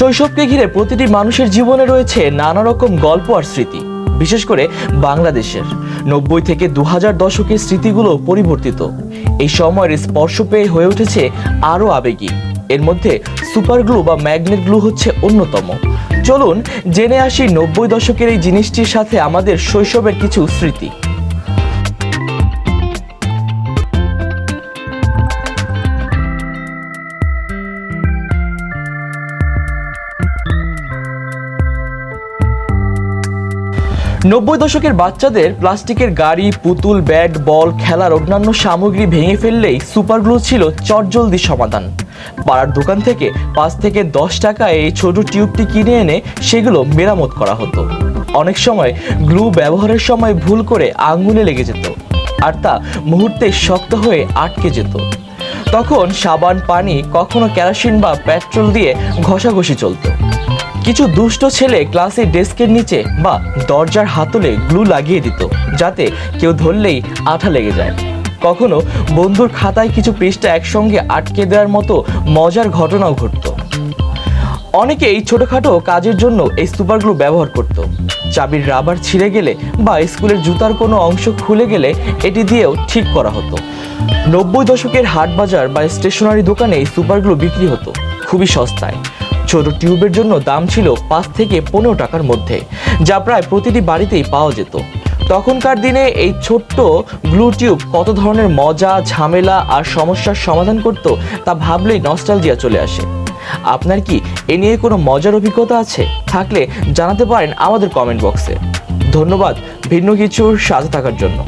শৈশবকে ঘিরে প্রতিটি মানুষের জীবনে রয়েছে নানা রকম গল্প আর স্মৃতি, বিশেষ করে বাংলাদেশের। নব্বই থেকে দু হাজার দশকের স্মৃতিগুলো পরিবর্তিত। এই সময়ের স্পর্শ পেয়ে হয়ে উঠেছে আরও আবেগী। এর মধ্যে সুপার গ্লু বা ম্যাগনেট গ্লু হচ্ছে অন্যতম। চলুন জেনে আসি নব্বই দশকের এই জিনিসটির সাথে আমাদের শৈশবের কিছু স্মৃতি। নব্বই দশকের বাচ্চাদের প্লাস্টিকের গাড়ি, পুতুল, ব্যাট, বল, খেলার অন্যান্য সামগ্রী ভেঙে ফেললেই সুপারগ্লু ছিল চটজলদি সমাধান। পাড়ার দোকান থেকে পাঁচ থেকে দশ টাকায় এই ছোট টিউবটি কিনে এনে সেগুলো মেরামত করা হতো। অনেক সময় গ্লু ব্যবহারের সময় ভুল করে আঙ্গুলে লেগে যেত আর তা মুহূর্তে শক্ত হয়ে আটকে যেত। তখন সাবান, পানি, কখনো কেরোসিন বা পেট্রোল দিয়ে ঘষাঘষি চলতো। কিছু দুষ্ট ছেলে ক্লাসের ডেস্কের নিচে বা দরজার হাতলে গ্লু লাগিয়ে দিত, যাতে কেউ ধরলেই আঠা লেগে যায়। কখনো বন্ধুর খাতায় কিছু পৃষ্ঠা একসঙ্গে আটকে দেওয়ার মতো মজার ঘটনাও ঘটতো। অনেকেই ছোটখাটো কাজের জন্য এই সুপার গ্লু ব্যবহার করত। চাবির রাবার ছিঁড়ে গেলে বা স্কুলের জুতার কোনো অংশ খুলে গেলে এটি দিয়েও ঠিক করা হতো। নব্বই দশকের হাট বাজার বা স্টেশনারি দোকানে এই সুপার গ্লু বিক্রি হতো, খুবই সস্তায়। ছোট টিউবের জন্য দাম ছিল পাঁচ থেকে পনেরো টাকার মধ্যে, যা প্রায় প্রতিটি বাড়িতেই পাওয়া যেত। তখনকার দিনে এই ছোট্ট গ্লু টিউব কত ধরনের মজা, ঝামেলা আর সমস্যার সমাধান করত তা ভাবলেই নস্টালজিয়া চলে আসে। আপনার কি এ নিয়ে কোনো মজার অভিজ্ঞতা আছে? থাকলে জানাতে পারেন আমাদের কমেন্ট বক্সে। ধন্যবাদ ভিন্ন কিছুর সাথে থাকার জন্য।